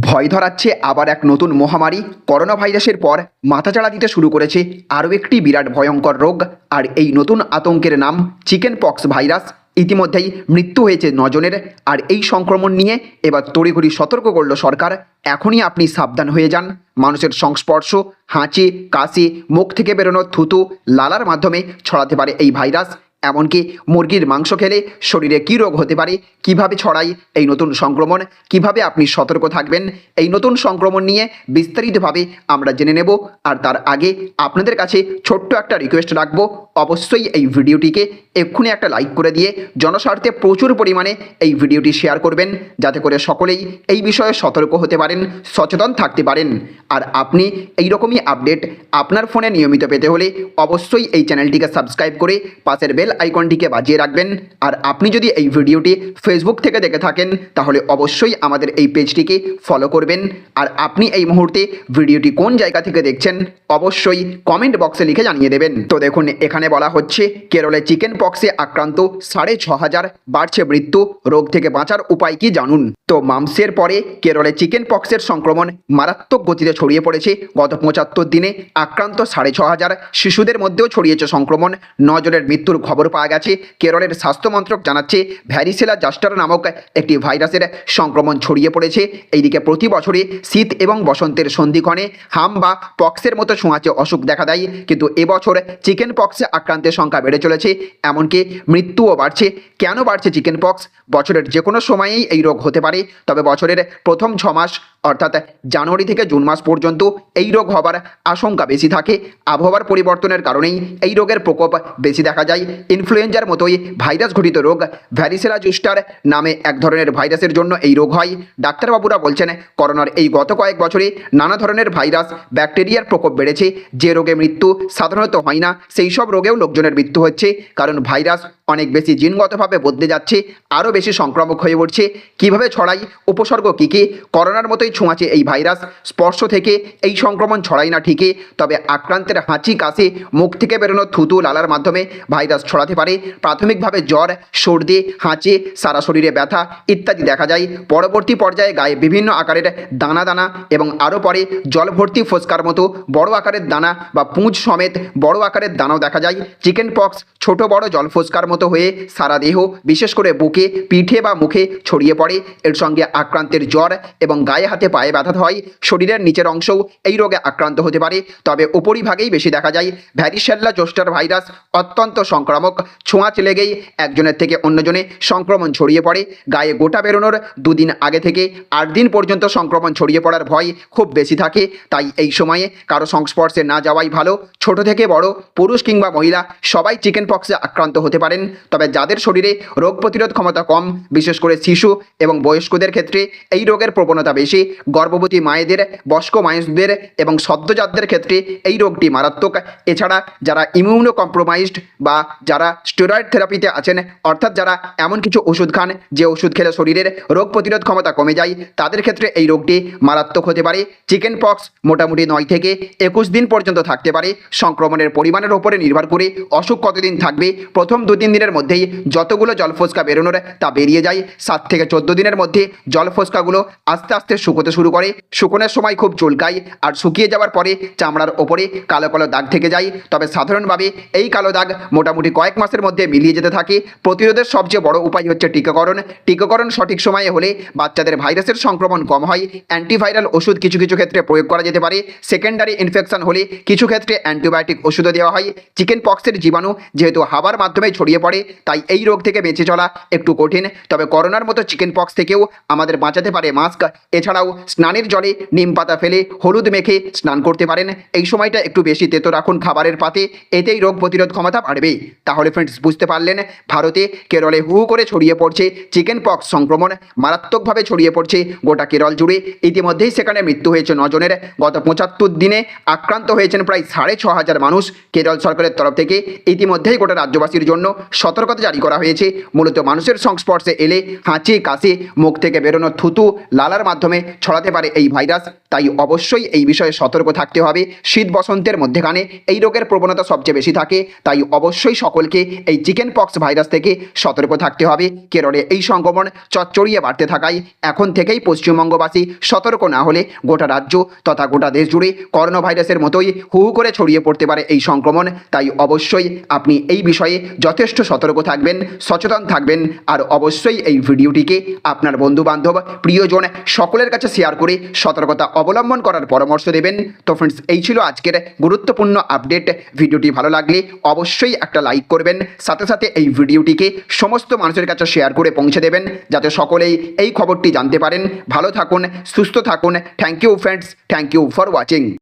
ভয় ধরাচ্ছে আবার এক নতুন মহামারী। করোনা ভাইরাসের পর মাথাচাড়া দিতে শুরু করেছে আরও একটি বিরাট ভয়ঙ্কর রোগ। আর এই নতুন আতঙ্কের নাম চিকেন পক্স ভাইরাস। ইতিমধ্যেই মৃত্যু হয়েছে নজনের। আর এই সংক্রমণ নিয়ে এবার তড়িঘড়ি সতর্ক করল সরকার। এখনই আপনি সাবধান হয়ে যান। মানুষের সংস্পর্শ, হাঁচি, কাশি, মুখ থেকে বেরোনো থুতু, লালার মাধ্যমে ছড়াতে পারে এই ভাইরাস। এমনকি মুরগির মাংস খেলে শরীরে কী রোগ হতে পারে, কীভাবে ছড়ায় এই নতুন সংক্রমণ, কীভাবে আপনি সতর্ক থাকবেন, এই নতুন সংক্রমণ নিয়ে বিস্তারিতভাবে আমরা জেনে নেব। আর তার আগে আপনাদের কাছে ছোট্ট একটা রিকোয়েস্ট রাখব অবশ্যই এই ভিডিওটিকে এক্ষুনি একটা লাইক করে দিয়ে জনস্বার্থে প্রচুর পরিমাণে এই ভিডিওটি শেয়ার করবেন, যাতে করে সকলেই এই বিষয়ে সতর্ক হতে পারেন, সচেতন থাকতে পারেন। আর আপনি এই রকমই আপডেট আপনার ফোনে নিয়মিত পেতে হলে অবশ্যই এই চ্যানেলটিকে সাবস্ক্রাইব করে পাশের বেল আইকনটিকে বাজিয়ে রাখবেন। আর আপনি যদি এই ভিডিওটি ফেসবুক থেকে দেখে থাকেন, তাহলে অবশ্যই আমাদের এই পেজটিকে ফলো করবেন। আর আপনি এই মুহূর্তে ভিডিওটি কোন জায়গা থেকে দেখছেন, অবশ্যই কমেন্ট বক্সে লিখে জানিয়ে দেবেন। তো দেখুন, এখানে বলা হচ্ছে, কেরলে চিকেন পক্সে আক্রান্ত সাড়ে ছ হাজার বাড়ছে মৃত্যু, রোগ থেকে বাঁচার উপায় কি জানুন? তো মাংসের পরে কেরলে চিকেন পক্সের সংক্রমণ মারাত্মক গতিতে ছড়িয়ে পড়েছে। গত পঁচাত্তর দিনে আক্রান্ত সাড়ে ছ হাজার শিশুদের মধ্যেও ছড়িয়েছে সংক্রমণ। নজরের মৃত্যুর খবর পাওয়া গেছে। কেরলের স্বাস্থ্য মন্ত্রক জানাচ্ছে, ভ্যারিসেলা জাস্টার নামক একটি ভাইরাসের সংক্রমণ ছড়িয়ে পড়েছে। এইদিকে প্রতি বছরে শীত এবং বসন্তের সন্ধিক্ষণে হাম বা পক্সের মতো ছোঁয়াচে অসুখ দেখা দেয়। কিন্তু এবছর চিকেন পক্সে আক্রান্তের সংখ্যা বেড়ে চলেছে, এমনকি মৃত্যুও বাড়ছে। কেন বাড়ছে চিকেন পক্স বছরের যে কোনো সময়েই এই রোগ হতে পারে, তবে বছরের প্রথম ছ মাস, অর্থাৎ জানুয়ারি থেকে জুন মাস পর্যন্ত এই রোগ হবার আশঙ্কা বেশি থাকে। আবহাওয়ার পরিবর্তনের কারণেই এই রোগের প্রকোপ বেশি দেখা যায়। ইনফ্লুয়েঞ্জার মতোই ভাইরাস ঘটিত রোগ ভ্যারিসেলা জুস্টার নামে এক ধরনের ভাইরাসের জন্য এই রোগ হয়। ডাক্তারবাবুরা বলছেন, করোনার এই গত কয়েক বছরে নানা ধরনের ভাইরাস, ব্যাকটেরিয়ার প্রকোপ বেড়েছে। যে রোগে মৃত্যু সাধারণত হয় না, সেই সব রোগেও লোকজনের মৃত্যু হচ্ছে কারণ ভাইরাস অনেক বেশি জিনগতভাবে বদলে যাচ্ছে, আরও বেশি সংক্রামক হয়ে উঠছে কীভাবে ছড়াই, উপসর্গ কী কী? করোনার মতোই ছোঁয়াচে এই ভাইরাস। স্পর্শ থেকে এই সংক্রমণ ছড়ায় না ঠিকই, তবে আক্রান্তের হাঁচি, কাশি, মুখ থেকে বেরোনো থুতু, লালার মাধ্যমে ভাইরাস ছড়াতে পারে। প্রাথমিকভাবে জ্বর, সর্দি, হাঁচি, সারা শরীরে ব্যথা ইত্যাদি দেখা যায়। পরবর্তী পর্যায়ে গায়ে বিভিন্ন আকারের দানা দানা এবং আরও পরে জল ভর্তি ফোসকার মতো বড় আকারের দানা বা পুঁজ সমেত বড় আকারের দানাও দেখা যায়। চিকেন পক্স ছোট বড় জল ফোসকার মতো হয়ে সারা দেহ, বিশেষ করে বুকে, পিঠে বা মুখে ছড়িয়ে পড়ে। এর সঙ্গে আক্রান্তের জ্বর এবং গায়ে হাতে পায়ে ব্যথা হয়। শরীরের নিচের অংশও এই রোগে আক্রান্ত হতে পারে। তবে উপরিভাগেই বেশি দেখা যায়। ভ্যারিসেল্লা জোস্টার ভাইরাস অত্যন্ত সংক্রামক। ছোঁয়াচ লেগেই একজনের থেকে অন্যজনে সংক্রমণ ছড়িয়ে পড়ে। গায়ে গোটা বেরোনোর দুদিন আগে থেকে আট দিন পর্যন্ত সংক্রমণ ছড়িয়ে পড়ার ভয় খুব বেশি থাকে। তাই এই সময়ে কারও সংস্পর্শে না যাওয়াই ভালো। ছোট থেকে বড়, পুরুষ কিংবা মহিলা সবাই চিকেন পক্সে আক্রান্ত হতে পারেন। তবে যাদের শরীরে রোগ প্রতিরোধ ক্ষমতা কম, বিশেষ করে শিশু এবং বয়স্কদের ক্ষেত্রে এই রোগের প্রবণতা বেশি। গর্ভবতী মায়েদের, বয়স্ক মায়েদের এবং সদ্যজাতদের ক্ষেত্রে এই রোগটি মারাত্মক। এছাড়া যারা ইমিউনো কম্প্রোমাইজড বা যারা স্টেরয়েড থেরাপিতে আছেন, অর্থাৎ যারা এমন কিছু ওষুধ খান যে ওষুধ খেলে শরীরের রোগ প্রতিরোধ ক্ষমতা কমে যায়, তাদের ক্ষেত্রে এই রোগটি মারাত্মক হতে পারে। চিকেন পক্স মোটামুটি নয় থেকে একুশ দিন পর্যন্ত থাকতে পারে। সংক্রমণের পরিমাণের ওপরে নির্ভর করে অসুখ কতদিন থাকবে, প্রথম দু তিন দিনের মধ্যেই যতগুলো জলফোস্কা বেরোনোর তা বেরিয়ে যায়। সাত থেকে চোদ্দ দিনের মধ্যে জলফোস্কাগুলো আস্তে আস্তে শুকোতে শুরু করে। শুকোনোর সময় খুব চুলকায় আর শুকিয়ে যাওয়ার পরে চামড়ার ওপরে কালো কালো দাগ থেকে যায়। তবে সাধারণভাবে এই কালো দাগ মোটামুটি কয়েক মাসের মধ্যে মিলিয়ে যেতে থাকে। প্রতিরোধের সবচেয়ে বড় উপায় হচ্ছে টিকাকরণ। টিকাকরণ সঠিক সময়ে হলে বাচ্চাদের ভাইরাসের সংক্রমণ কম হয়। অ্যান্টিভাইরাল ওষুধ কিছু কিছু ক্ষেত্রে প্রয়োগ করা যেতে পারে। সেকেন্ডারি ইনফেকশন হলে কিছু ক্ষেত্রে অ্যান্টিবায়োটিক ওষুধও দেওয়া হয়। চিকেন পক্সের জীবাণু যেহেতু হাওয়ার মাধ্যমে ছড়িয়ে পড়ে, তাই এই রোগ থেকে বেঁচে চলা একটু কঠিন। তবে করোনার মতো চিকেন পক্স থেকেও আমাদের বাঁচাতে পারে মাস্ক। এছাড়াও স্নানের জলে নিম পাতা ফেলে হলুদ মেখে স্নান করতে পারেন। এই সময়টা একটু বেশি তেতো রাখুন খাবারের পাতে, এতেই রোগ প্রতিরোধ ক্ষমতা বাড়বে। তাহলে ফ্রেন্ডস বুঝতে পারলেন, ভারতে কেরলে হু করে ছড়িয়ে পড়ছে চিকেন পক্স সংক্রমণ। মারাত্মকভাবে ছড়িয়ে পড়ছে গোটা কেরল জুড়ে। ইতিমধ্যেই সেখানে মৃত্যু হয়েছে নজনের। গত পঁচাত্তর দিনে আক্রান্ত হয়েছেন প্রায় সাড়ে ছ হাজার মানুষ। কেরল সরকারের তরফ থেকে ইতিমধ্যেই গোটা রাজ্যবাসীর জন্য সতর্কতা জারি করা হয়েছে। মূলত মানুষের সংস্পর্শে এলে হাঁচি, কাশি, মুখ থেকে বেরোনো থুতু, লালার মাধ্যমে ছড়াতে পারে এই ভাইরাস। তাই অবশ্যই এই বিষয়ে সতর্ক থাকতে হবে। শীত বসন্তের মধ্যেখানে এই রোগের প্রবণতা সবচেয়ে বেশি থাকে। তাই অবশ্যই সকলকে এই চিকেন পক্স ভাইরাস থেকে সতর্ক থাকতে হবে। কেরলে এই সংক্রমণ চচ্চড়িয়ে বাড়তে থাকায় এখন থেকেই পশ্চিমবঙ্গবাসী সতর্ক না হলে গোটা রাজ্য তথা গোটা দেশ জুড়ে করোনা ভাইরাসের মতোই হু করে ছড়িয়ে পড়তে পারে এই সংক্রমণ। তাই অবশ্যই আপনি এই বিষয়ে যথেষ্ট সতর্ক থাকবেন, সচেতন থাকবেন আর অবশ্যই এই ভিডিওটিকে আপনার বন্ধু বান্ধব প্রিয়জন সকলের কাছে শেয়ার করে সতর্কতা অবলম্বন করার পরামর্শ দেবেন। তো ফ্রেন্ডস এই ছিল আজকের গুরুত্বপূর্ণ আপডেট ভিডিওটি ভালো লাগলে অবশ্যই একটা লাইক করবেন, সাথে সাথে এই ভিডিওটিকে সমস্ত মানুষের কাছে শেয়ার করে পৌঁছে দেবেন, যাতে সকলেই এই খবরটি জানতে পারেন। ভালো থাকুন, সুস্থ থাকুন। Thank you friends thank you for watching